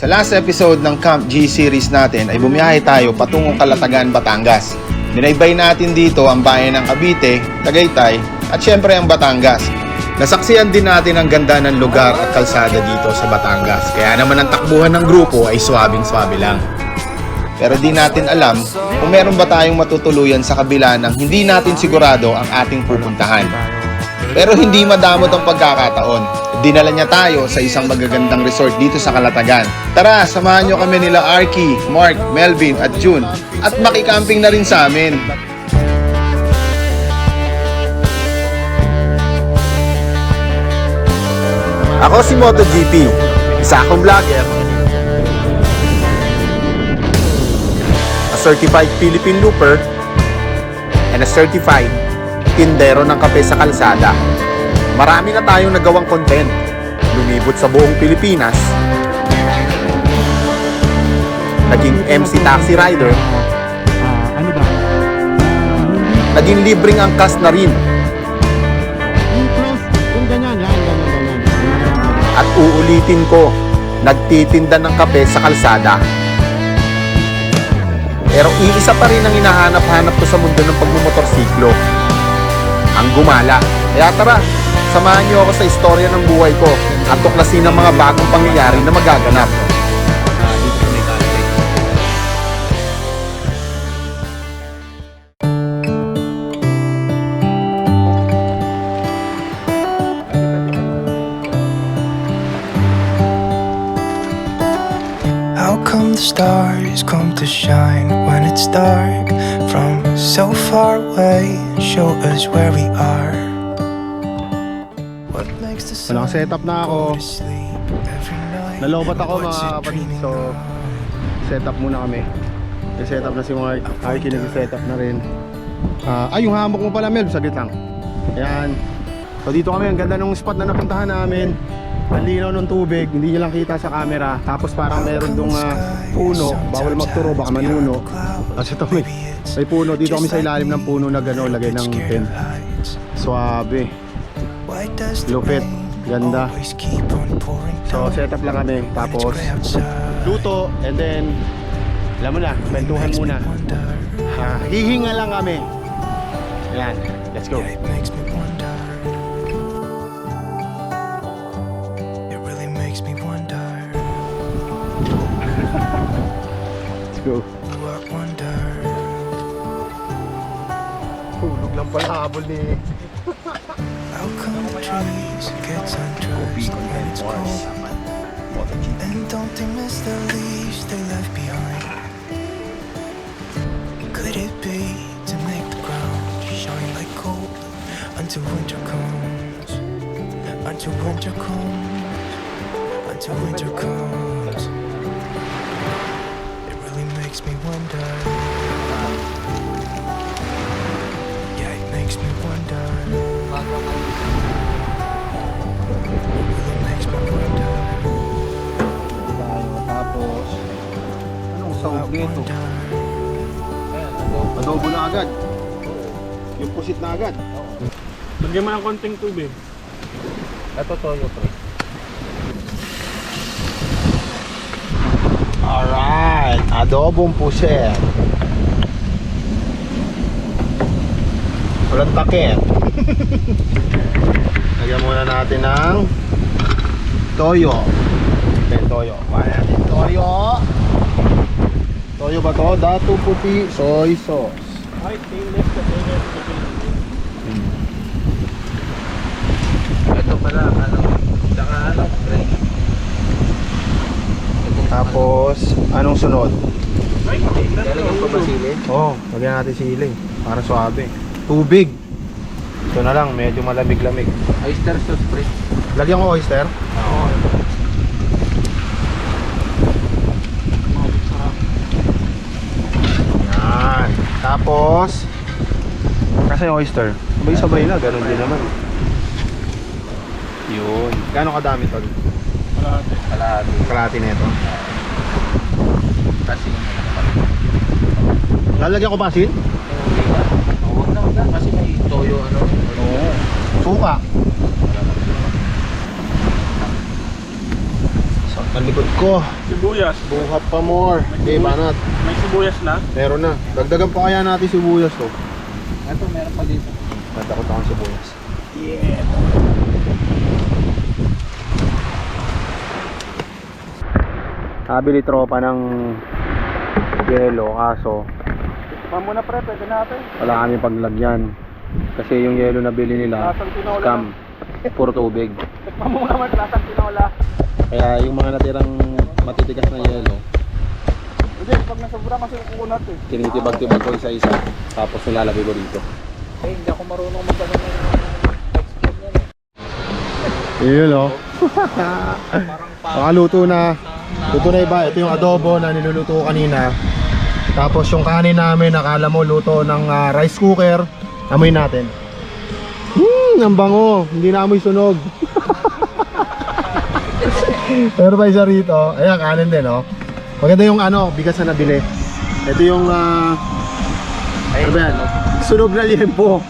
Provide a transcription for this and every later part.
Sa last episode ng Camp G series natin ay bumiyahe tayo patungong Kalatagan, Batangas. Binaybay natin dito ang bayan ng Cavite, Tagaytay at syempre ang Batangas. Nasaksiyan din natin ang ganda ng lugar at kalsada dito sa Batangas. Kaya naman ang takbuhan ng grupo ay swabing-swabe lang. Pero di natin alam kung meron ba tayong matutuluyan sa kabila ng hindi natin sigurado ang ating pupuntahan. Pero hindi madamot ang pagkakataon. Dinala niya tayo sa isang magagandang resort dito sa Kalatagan. Tara, samahan niyo kami nila Arky, Mark, Melvin at June at makikamping na rin sa amin. Ako si MotoGP, isa akong vlogger, a certified Philippine looper, and a certified tindero ng kape sa kalsada. Marami na tayong nagawang content. Lumibot sa buong Pilipinas. Naging MC taxi rider. Ah, ano ba? Naging libreng angkas na rin. At uulitin ko, nagtitinda ng kape sa kalsada. Pero iisa pa rin ang hinahanap-hanap ko sa mundo ng pagmumotorsiklo. Ang gumala. Kaya tara, samahan niyo ako sa istorya ng buhay ko at tuklasin ang mga bagong pangyayari na magaganap. How come the stars come to shine when it's dark from so far away? Show us where we are. What makes the sun Wala, setup na ako. Nalobat ako mga kapatid. So, of? set up muna kami. Set up na si Mark. Arky nag-set up na rin. Ah, ay, yung hammock mo pala, Mel. Saglit lang. Ayan. So, dito kami. Ang ganda ng spot na napuntahan namin. Ang linaw ng tubig. Hindi nyo lang kita sa camera. Tapos parang meron dong ah, puno. Bawal magturo. Baka manuno. Kasi ito may, may puno. Dito kami sa ilalim ng puno na gano'n. Lagay ng tent. Suabe. Lupit. Ganda. So, set up lang kami. Tapos, luto. And then, alam mo na, kwentuhan muna. Ah, hihinga lang kami. Ayan, let's go. Yeah, it makes me wonder. It really makes me wonder. Let's go. Tulog lang pala habol ni... The trees get undressed when it's cold? And don't they miss the leaves they left behind? Could it be to make the ground shine like gold until winter comes? Until winter comes? Until winter comes? It really makes me wonder. Yeah, it makes me wonder. Wonder. Adobo na agad. Yung pusit na agad. Lagyan mo ng konting tubig. Ito toyo pre. Alright, adobong puset. Walang takip. Lagyan muna natin ng toyo. Okay, toyo. Kaya natin toyo. Toyo ba to? Datu puti soy sauce. Ay, stainless stainless ka. Ito pala, ano, saka ano, pre. Tapos, anong sunod? Lalagyan pa ba sili? Oo, oh, lagyan natin sili para suabe. Tubig. Ito na lang, medyo malamig-lamig. Oyster sauce, pre. Lagyan ko oyster. Oo. Yan. Tapos, kasi oyster, sabay-sabay na, ganun din naman. Yun. Gano'ng kadami tol? Kalahati. Kalahati. Kalahati na ito. Kasi, Lalagyan ko ba asin? ba? Oh, Huwag na, huwag na. Kasi may toyo, ano. Oo. Suka. Ang likod ko. Sibuyas. Buhat pa more. Okay, banat. May sibuyas na. Meron na. Dagdagan pa kaya natin sibuyas to. Ito, meron pa dito. Natakot ako sibuyas. Sabi ni tropa ng yelo kaso Tikman mo na pre, pwede natin. wala kami paglagyan. Kasi yung yelo na bili nila, scam. Puro tubig. Tikman mo naman, lasang tinola. Kaya yung mga natirang matitigas na yelo, Hindi, pag nasobra kasi kukunat eh. tinitibag-tibag ko isa-isa. Tapos nilalagay ko dito. Eh, hindi ako marunong magkaroon ng export eh. Yun o. Nakaluto na. Luto na iba. Ito yung adobo na niluluto ko kanina. Tapos yung kanin namin, nakala mo luto ng ah, rice cooker. Amoy natin. Hmm, ang bango. Hindi na amoy sunog. Pero pa isa rito. Ayan, kanin din oh. Maganda yung ano, bigas na nabili. Ito yung ah, ano ba yan? Sunog na liempo.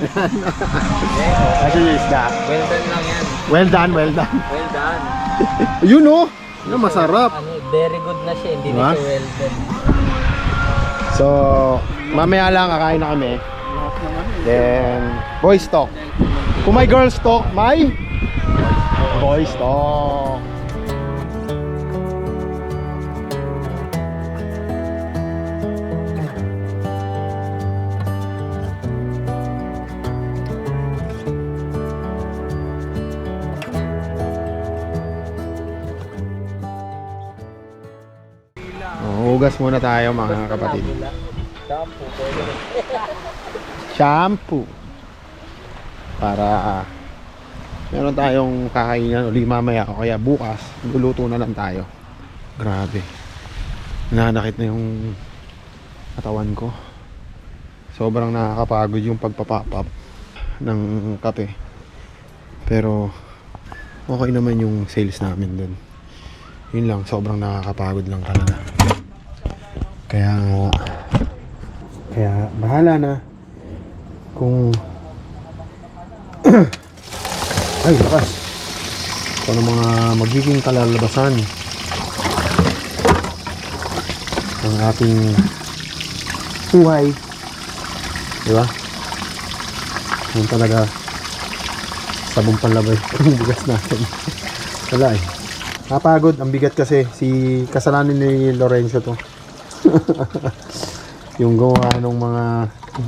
Actually, isda. Well done lang yan. Well done, well done. Well done. Yun oh. Ano, masarap. Ano, very good na siya, hindi Diba? na siya well done. So, mamaya lang kakain na kami. Then, boys talk. Kung may girls talk, may boys talk. Hugas muna tayo mga kapatid. Shampoo, shampoo para ah, meron tayong kakainan uli mamaya o kaya bukas. Luluto na lang tayo. Grabe. Nanakit na yung katawan ko. Sobrang nakakapagod yung pagpapapap ng kape. Pero okay naman yung sales namin dun. Yun lang sobrang nakakapagod lang talaga kaya kaya bahala na kung ay lakas. Kung ano mga magiging kalalabasan ng ating buhay. Di ba? Yun talaga sabong panlabay ang bigas natin. Wala eh. Napagod. Ang bigat kasi. Si kasalanan ni Lorenzo to yung gawa ng mga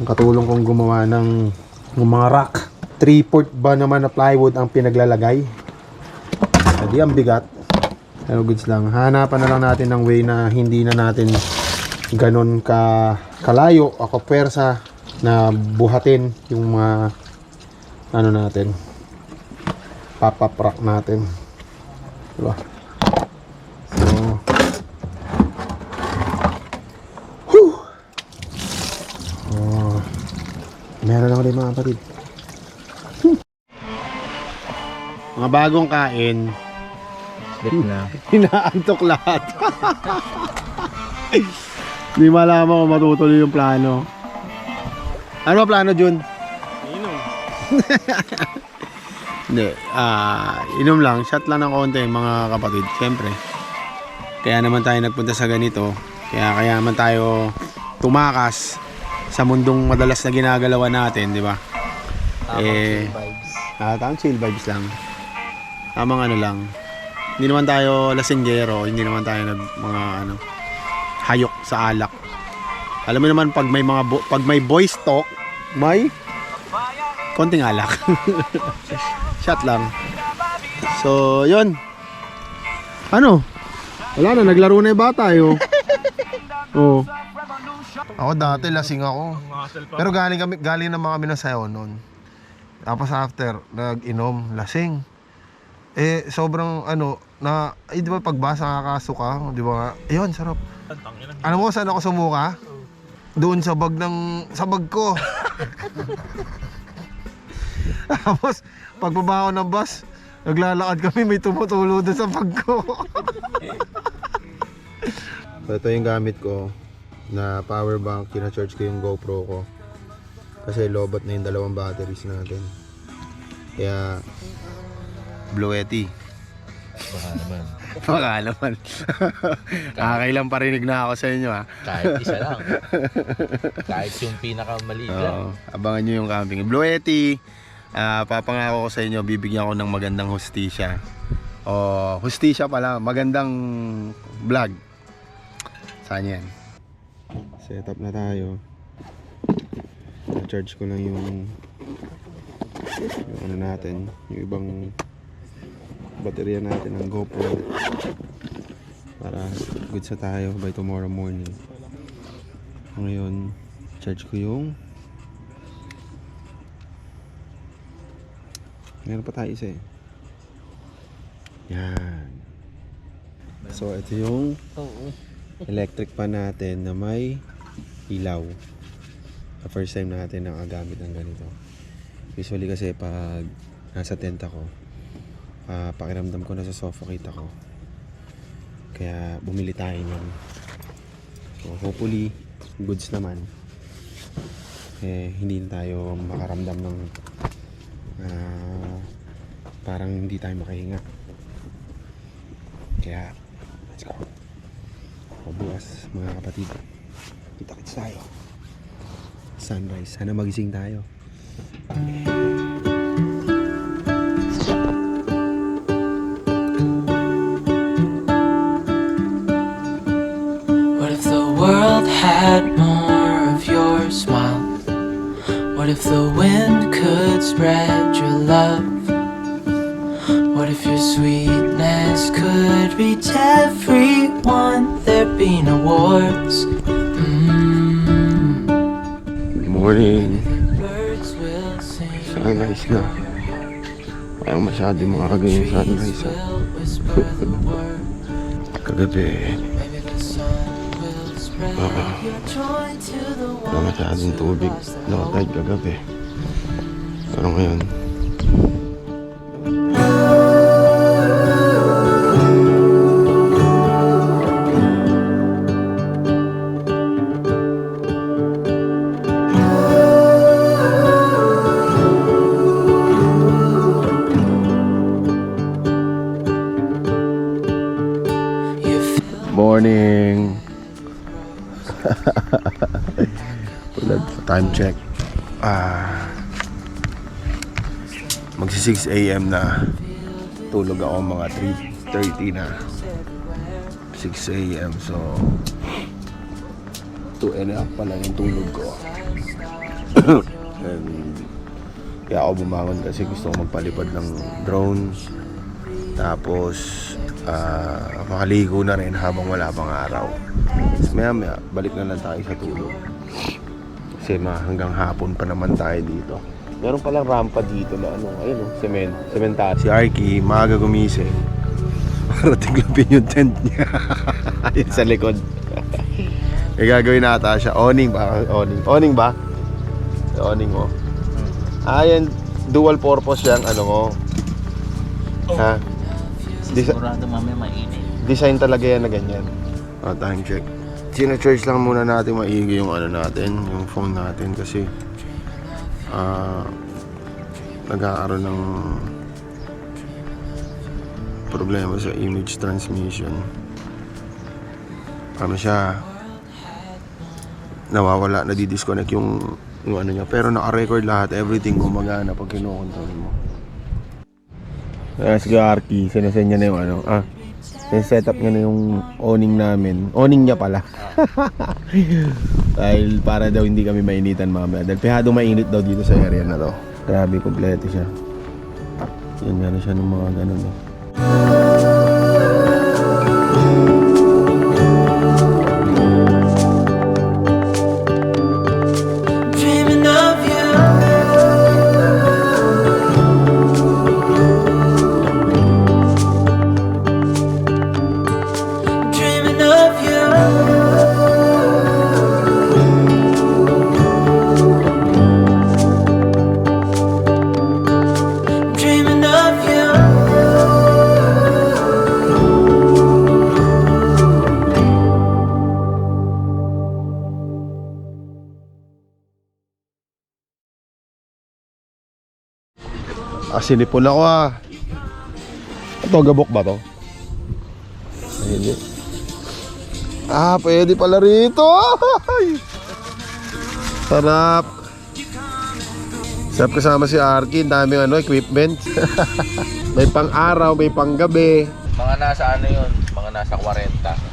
katulong kong gumawa ng, ng mga rack. 3-port ba naman na plywood ang pinaglalagay? Hindi ang bigat. Pero goods lang. Hanapan na lang natin ng way na hindi na natin ganon ka kalayo ako pwersa na buhatin yung mga ano natin pop-up rack natin. Diba so Oh, meron ako din mga kapatid. Mga bagong kain, Sleep na. inaantok lahat. Hindi malaman kung matutuloy yung plano. Ano ba plano, Jun? Inom. Hindi, ah, inom lang, shot lang ng konti mga kapatid, siyempre. Kaya naman tayo nagpunta sa ganito, kaya kaya naman tayo tumakas sa mundong madalas na ginagalawan natin, di ba? Tamang Eh, chill vibes. Ah, tamang chill vibes lang. Tamang ano lang. Hindi naman tayo lasinggero, hindi naman tayo nag mga ano hayok sa alak. Alam mo naman pag may mga bo- pag may boys talk, may konting alak. Shot lang. So, 'yun. Ano? Wala na, naglaro na yung bata, yo. Oo. Ako dati lasing ako. Pero galing kami galing naman kami ng sayo noon. Tapos after nag-inom, lasing. Eh sobrang ano na ay di ba pagbasa nakakasuka, di ba? nga? Ayun, sarap. Alam mo saan ako sumuka? Doon sa bag ng sa bag ko. Tapos pagbaba ko ng bus, naglalakad kami may tumutulo doon sa bag ko. so, ito yung gamit ko na power bank, kina-charge ko yung GoPro ko. Kasi lobot na yung dalawang batteries natin. Kaya Bluetti. Baka naman. Baka naman. Kakailang parinig na ako sa inyo ha. Kahit isa lang. Kahit yung pinakamaliit lang. Abangan nyo yung camping. Bluety, ah, papangako ko sa inyo, bibigyan ko ng magandang hostisya. O, hostisya pala, magandang vlog. Saan yan? Set up na tayo. Na-charge ko lang yung, yung ano natin, yung ibang baterya natin ng GoPro para good sa tayo by tomorrow morning. Ngayon, charge ko yung Meron pa tayo isa eh. Yan. So, ito yung electric pan natin na may ilaw. The first time natin nakagamit ng ganito. Usually kasi pag nasa tent ako, ah, pakiramdam ko na sa suffocate ako. Kaya bumili tayo niyan. So, hopefully, goods naman. Eh, hindi tayo makaramdam ng ah, parang hindi tayo makahinga. Kaya, let's go. Bukas, mga kapatid, kita-kits tayo. Sunrise, sana magising tayo. What if the world had more of your smile? What if the wind could spread your love? What if your sweetness could reach everyone? There'd be no wars. Mm. Good morning. Birds will sing. Sunrise na. Parang masyado makakagay yung sunrise. ah. the word. Kagabi, to the wala masyadong tubig. Low tide kagabi. Pero ngayon, time check. Ah. Magsi 6 AM na. Tulog ako mga 3:30 na. 6 AM so 2 and a half pa lang yung tulog ko. And kaya ako bumangon kasi gusto ko magpalipad ng drone. Tapos ah, makaligo na rin habang wala pang araw. Maya maya, balik na lang tayo sa tulog. Kasi ma, hanggang hapon pa naman tayo dito. Meron palang rampa dito na ano, ayun oh, cement, cementado. Si Arky, maaga gumising. Para tiglapin yung tent niya. Ayun sa likod. May gagawin nata siya. Awning ba? Awning. Awning ba? Awning mo. Ah, yan. Dual purpose yung ano mo. Ha? Desi- Sigurado mamaya mainit. design talaga yan na ganyan. Ah, time check. Sina-charge lang muna natin maigi yung ano natin, yung phone natin kasi ah nagkakaroon ng problema sa image transmission. Ano siya nawawala, nadi-disconnect yung yung ano niya. Pero naka-record lahat, everything gumagana pag kinokontrol mo. Kaya si Arky, sinasend niya na yung ano, ah, set up niya na yung awning namin. Awning niya pala. Dahil para daw hindi kami mainitan mamaya. Dahil pihado mainit daw dito sa area na to. Grabe, kompleto siya. Yan nga na siya ng mga ganun eh. Ah, sinipon ako ah. Ito, gabok ba to? Ay, hindi. Ah, pwede pala rito. Sarap. Sarap kasama si Arky. Daming ano, equipment. may pang araw, may pang gabi. Mga nasa ano yun? Mga nasa 40.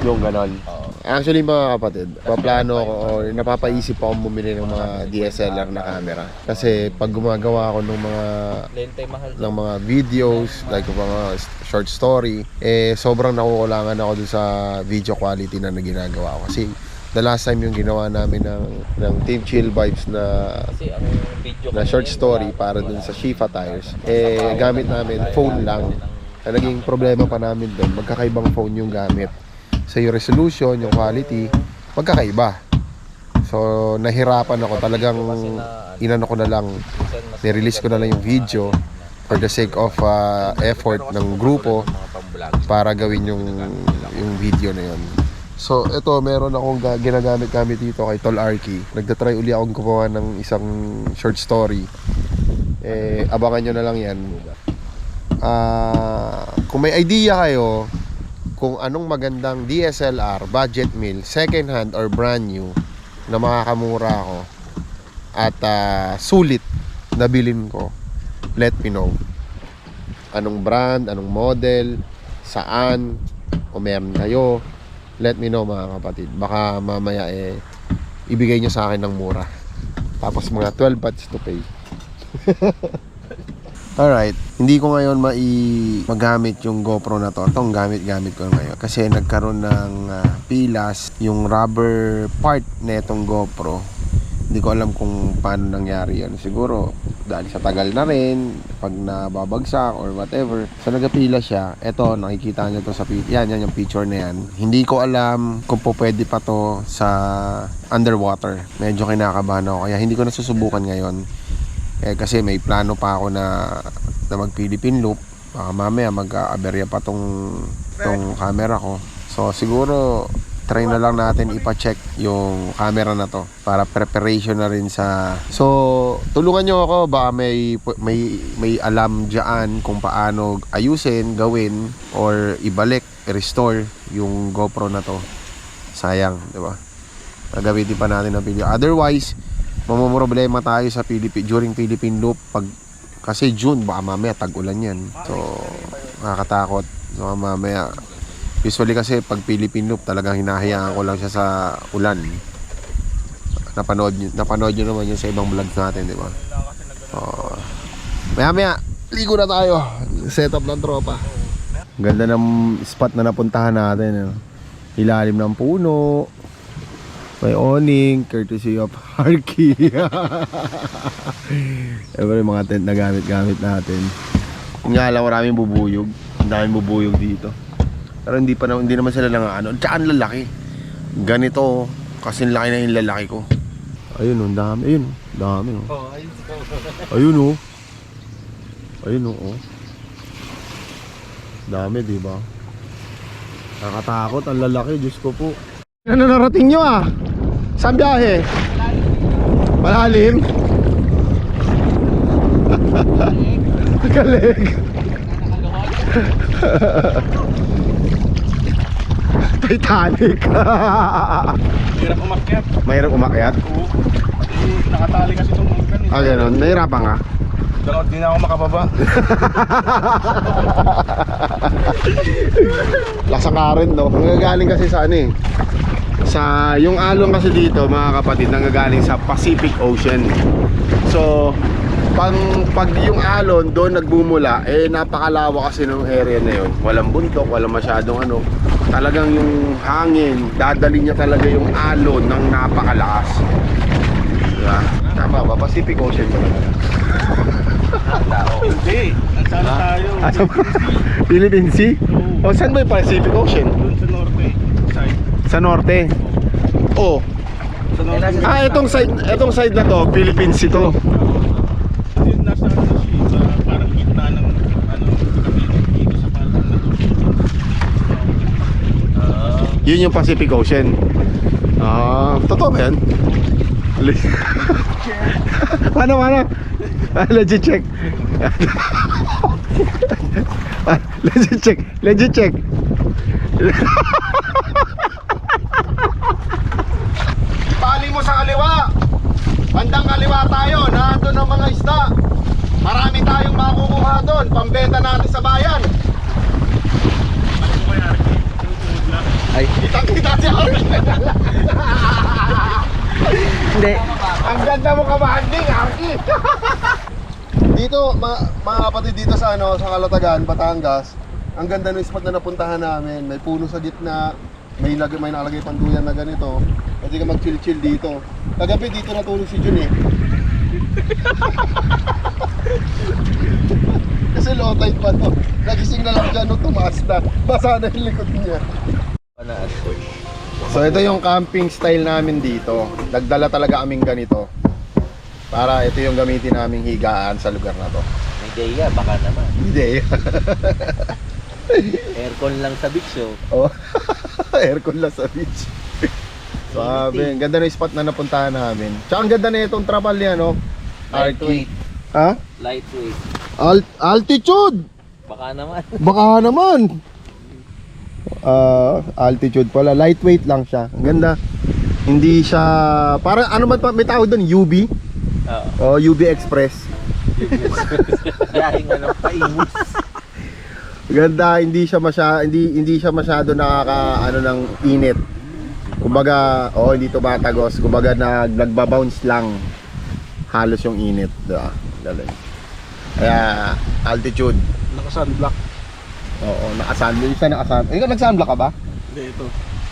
Yung ganon. Actually mga kapatid, paplano ako or napapaisip ako bumili ng mga DSLR na camera. Kasi pag gumagawa ako ng mga Lente mahal. ng mga videos, like mga short story, eh sobrang nakukulangan ako dun sa video quality na, na ginagawa ko. Kasi the last time yung ginawa namin ng, ng Team Chill Vibes na Kasi ang video na short story para dun sa Shifa tires, eh gamit namin phone lang. Ang naging problema pa namin doon, magkakaibang phone yung gamit. So yung resolution, yung quality, magkakaiba. So nahirapan ako talagang inano ko na lang, nirelease ko na lang yung video for the sake of uh, effort ng grupo para gawin yung yung video na yun. So, ito, meron akong ga- ginagamit-gamit dito kay Tol Arky. Nagtatry uli akong gumawa ng isang short story. Eh, abangan nyo na lang yan. Ah, kung may idea kayo kung anong magandang DSLR, budget meal, second hand or brand new na makakamura ako at ah, sulit na bilin ko, let me know anong brand, anong model, saan, kung meron kayo, let me know mga kapatid. Baka mamaya eh, ibigay nyo sa akin ng mura. Tapos mga 12 bats to pay. Alright, hindi ko ngayon mai magamit yung GoPro na to. Itong gamit-gamit ko ngayon. Kasi nagkaroon ng ah, pilas yung rubber part na itong GoPro. Hindi ko alam kung paano nangyari yan. Siguro dahil sa tagal na rin, pag nababagsak or whatever. So nagapila siya. Ito, nakikita nyo to sa pi- yan, yan yung picture na yan. Hindi ko alam kung po pwede pa to sa underwater. Medyo kinakabahan ako. Kaya hindi ko nasusubukan ngayon. Eh, kasi may plano pa ako na, na mag Philippine loop. Baka mamaya mag-aaberya pa tong, tong camera ko. So siguro try na lang natin ipa-check yung camera na to para preparation na rin sa So tulungan nyo ako baka may may may alam diyan kung paano ayusin, gawin or ibalik, restore yung GoPro na to. Sayang, di ba? Gagamitin pa natin ng video. Otherwise, mamumroblema tayo sa Philippine during Philippine Loop pag kasi June baka mamaya tag-ulan yan. So nakakatakot. So mamaya usually kasi pag Philippine Loop talagang hinahayaan ko lang siya sa ulan. Napanood nyo, napanood nyo naman yun sa ibang vlogs natin, di ba? Oh. Maya maya, ligo na tayo. Set up ng tropa. Ganda ng spot na napuntahan natin. Ano? Ilalim ng puno. May awning, courtesy of Harky. Ever yung mga tent na gamit-gamit natin. Yung nga lang, maraming bubuyog. Ang daming bubuyog dito. Pero hindi pa na, hindi naman sila lang ano. Tsaka ang lalaki. Ganito, kasi laki na yung lalaki ko. Ayun oh, ang dami. Ayun oh, dami oh. Ayun oh. Ayun oh. oh. Dami, di ba? Nakatakot, ang lalaki, Diyos ko po. Ano narating nyo ah? Saan biyahe? Malalim? Galing. Titanic. Hirap umakyat. Mahirap umakyat. Oo. Nakatali kasi itong hanggan eh. Ah, ganun. Nahirapan ka. Dalawat din ako makababa. Lasakarin no. Nanggagaling kasi sa ano eh. Sa yung alon kasi dito mga kapatid nanggagaling sa Pacific Ocean. So pag, pag yung alon doon nagbumula eh napakalawa kasi ng area na yun. Walang bundok, walang masyadong ano. Talagang yung hangin, dadali niya talaga yung alon ng napakalakas. Diba? Tama ba? Pacific Ocean ba talaga? Hindi. Nagsala tayo. Ba? Philippine Sea? O saan ba yung Pacific Ocean? Doon sa norte. Side. Sa norte. Oh, Sa norte. Ah, itong side, itong side na to, Philippines ito. Yun yung Pacific Ocean. Ah, totoo ba yan? Ano, ano? Ah, legit check. Ah, legit check. Legit check. Pali mo sa kaliwa. Bandang kaliwa tayo, nandun ang mga isda. Marami tayong makukuha doon, pambenta natin sa bayan. Ay. Kitang-kita si Arky. Hindi. Ang ganda mo kabanding, Arky. dito, ma mga kapatid dito sa ano, sa Kalatagan, Batangas, ang ganda ng spot na napuntahan namin. May puno sa gitna, may may nakalagay panduyan na ganito. Pwede ka mag-chill-chill dito. Kagabi dito natulog si Jun eh. Kasi low tide pa to. Nagising na lang dyan nung tumaas na. Basa na yung likod niya. So ito yung camping style namin dito. Nagdala talaga kaming ganito. Para ito yung gamitin naming higaan sa lugar na to. May gaya, baka naman. Hindi. Aircon lang sa beach, oh. oh. Aircon lang sa beach. Sabi, ang ganda ng spot na napuntahan namin. Tsaka ang ganda na itong trapal niya, no? Lightweight. Ha? Lightweight. Alt- altitude! Baka naman. Baka naman. Ah, altitude pala. Lightweight lang siya. Ang ganda. Hindi siya parang ano man pa may tawag doon, UB. Oo. Oh, UB Express. Dahing ano, paimus. Ganda, hindi siya masya hindi hindi siya masyado nakaka ano ng init. Kumbaga, oh, hindi tumatagos. Kumbaga nag nagba-bounce lang. Halos yung init, 'di ba? Galing. Kaya altitude. Naka-sunblock. Oo, naka-sunblock. Isa naka-sun. Ikaw nag-sunblock ka ba? Hindi, ito.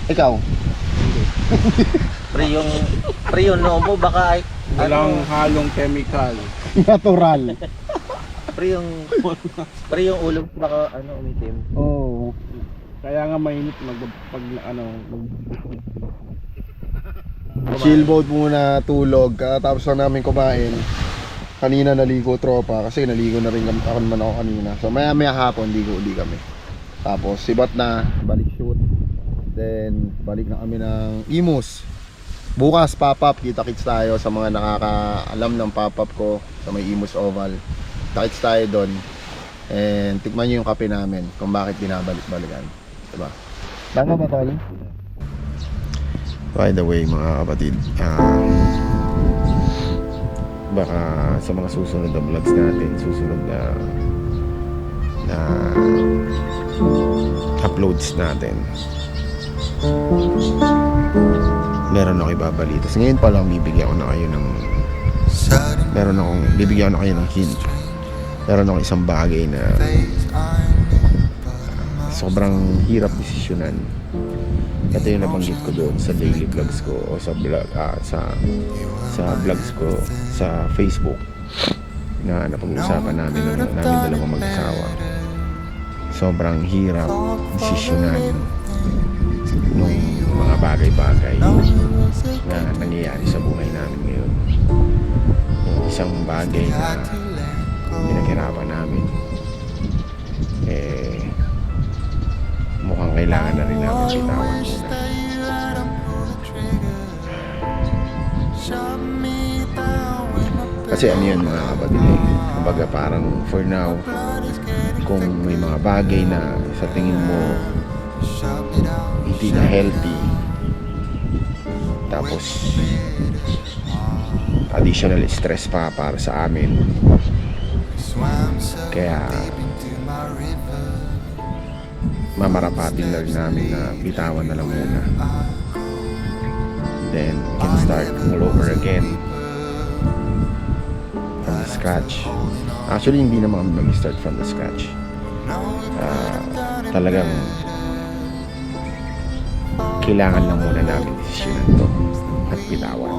Ikaw? Pre yung, pre yung noo mo, baka ay, Walang halong chemical. Natural. pre yung, pre yung ulo baka ano, umitim. Oo. Kaya nga mainit mag pag ano Chill mode muna, tulog. Tapos lang namin kumain. Kanina naligo tropa kasi naligo na rin ako naman ako kanina. So maya maya hapon ligo uli kami. Tapos sibat na, balik shoot. Then balik na kami ng Imus. Bukas pop-up, kita-kits tayo sa mga nakakaalam ng pop-up ko sa may Imus Oval. Kita-kits tayo doon. And tikman nyo yung kape namin kung bakit binabalik-balikan. Diba? Tama ba, Tol? By the way, mga kapatid, ah, baka sa mga susunod na vlogs natin, susunod na na uploads natin, meron ako ibabalita. So, ngayon pa lang bibigyan ko na kayo ng meron akong bibigyan ko na kayo ng hint. Meron akong isang bagay na sobrang hirap desisyonan. Ito yung nabanggit ko doon sa daily vlogs ko o sa vlog ah, sa sa vlogs ko sa Facebook na napag-usapan namin ng namin dalawang mag-asawa. Sobrang hirap desisyonan nung mga bagay-bagay na nangyayari sa buhay namin ngayon. Isang bagay na pinaghirapan namin eh kailangan na rin namin bitawan muna. Kasi ano yun mga kapatid eh. Kumbaga parang for now, kung may mga bagay na sa tingin mo hindi na healthy, tapos additional stress pa para sa amin. Kaya mamarapatin na rin namin na bitawan na lang muna. Then we can start all over again from the scratch. Actually, hindi naman mag-start from the scratch. Ah, talagang kailangan lang muna namin desisyonan to at bitawan.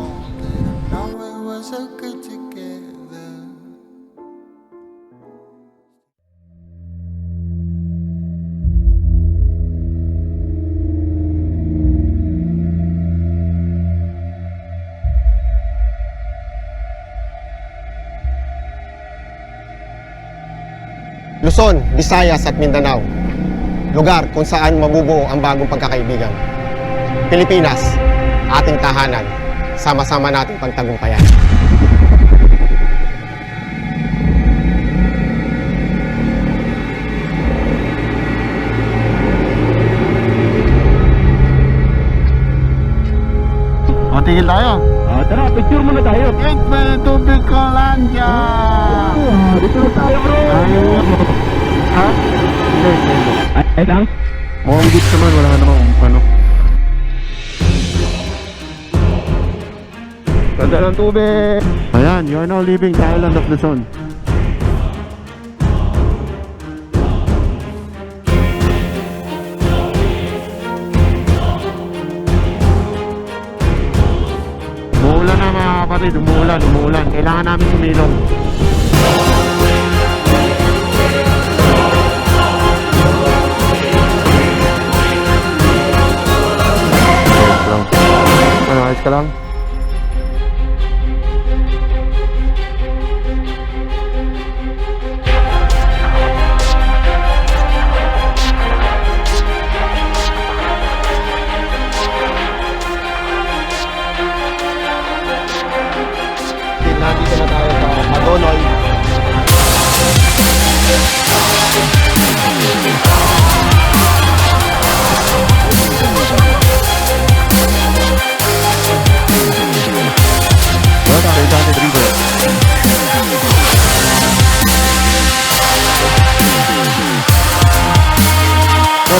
Luzon, Visayas at Mindanao. Lugar kung saan mabubuo ang bagong pagkakaibigan. Pilipinas, ating tahanan. Sama-sama nating pagtagumpayan. O, tigil tayo. Ah, tara, picture muna tayo. Ikbal tubig ko lang dyan. Dito ah, tayo, bro. Ayun. Ha? Hindi, hindi, hindi. Ay, ay lang. Mukhang beach naman, wala namang ano. Ganda ng tubig! Ayan, you are now leaving the island of Luzon. Umuulan na mga kapatid, umuulan, umuulan. Kailangan namin sumilong. Ano,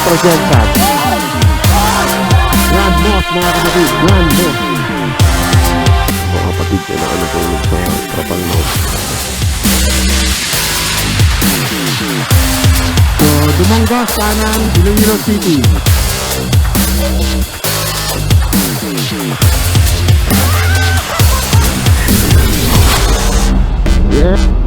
Representa. Grand Moss, mga kapatid. Grand Moss. Mga kapatid, kailangan na tulog sa trapal mo. So, Dumangas, kanan, Iloilo City. Yeah.